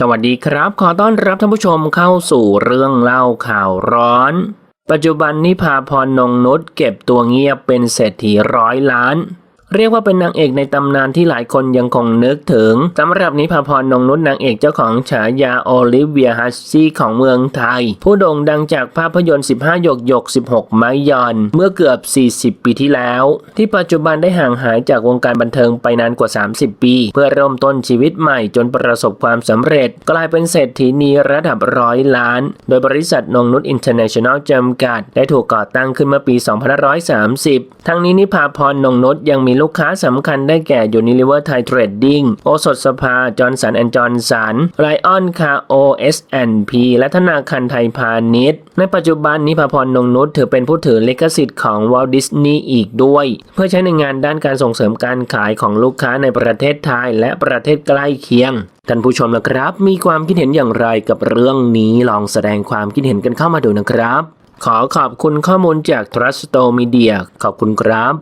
สวัสดีครับ ขอต้อนรับท่านผู้ชมเข้าสู่เรื่องเล่าข่าวร้อน ปัจจุบันนิพาพรนงนุชเก็บตัวเงียบเป็นเศรษฐีร้อยล้าน เรียกว่าเป็นนางเอกในตำนานที่หลายคนยังคงนึกถึงสำหรับนิพาพรนงนุชนางเอกเจ้าของฉายาโอลิเวียฮัสซี่ของเมืองไทย ผู้โด่งดังจากภาพยนตร์ 15 หยกหยก 16 ไม้ยอน เมื่อเกือบ 40 ปีที่แล้ว ที่ปัจจุบันได้ห่างหายจากวงการบันเทิงไปนานกว่า 30 ปี เพื่อเริ่มต้นชีวิตใหม่จนประสบความสำเร็จ กลายเป็นเศรษฐีนีระดับร้อยล้าน โดยบริษัทนงนุชอินเตอร์เนชั่นแนลจำกัด ได้ถูกก่อตั้งขึ้นเมื่อปี 2530 ทั้งนี้นิพาพรนงนุชยังมีลูกูกค้าสำคัญได้แก่ Unilever Thai Trading โอสถสภาจอร์นสันแอนจอร์นสันไลออนคาโอ S&P แอนพีและธนาคารไทยพาณิชย์ ในปัจจุบันนิพพรนงนุชถือเป็นผู้ถือลิขสิทธิ์ของวอลดิสนีย์อีกด้วย เพื่อใช้ในงานด้านการส่งเสริมการขายของลูกค้าในประเทศไทยและประเทศใกล้เคียงท่านผู้ชมนะครับ มีความคิดเห็นอย่างไรกับเรื่องนี้ลองแสดงความคิดเห็นกันเข้ามาดูนะครับ ขอขอบคุณข้อมูลจาก Trust Media ขอบคุณครับ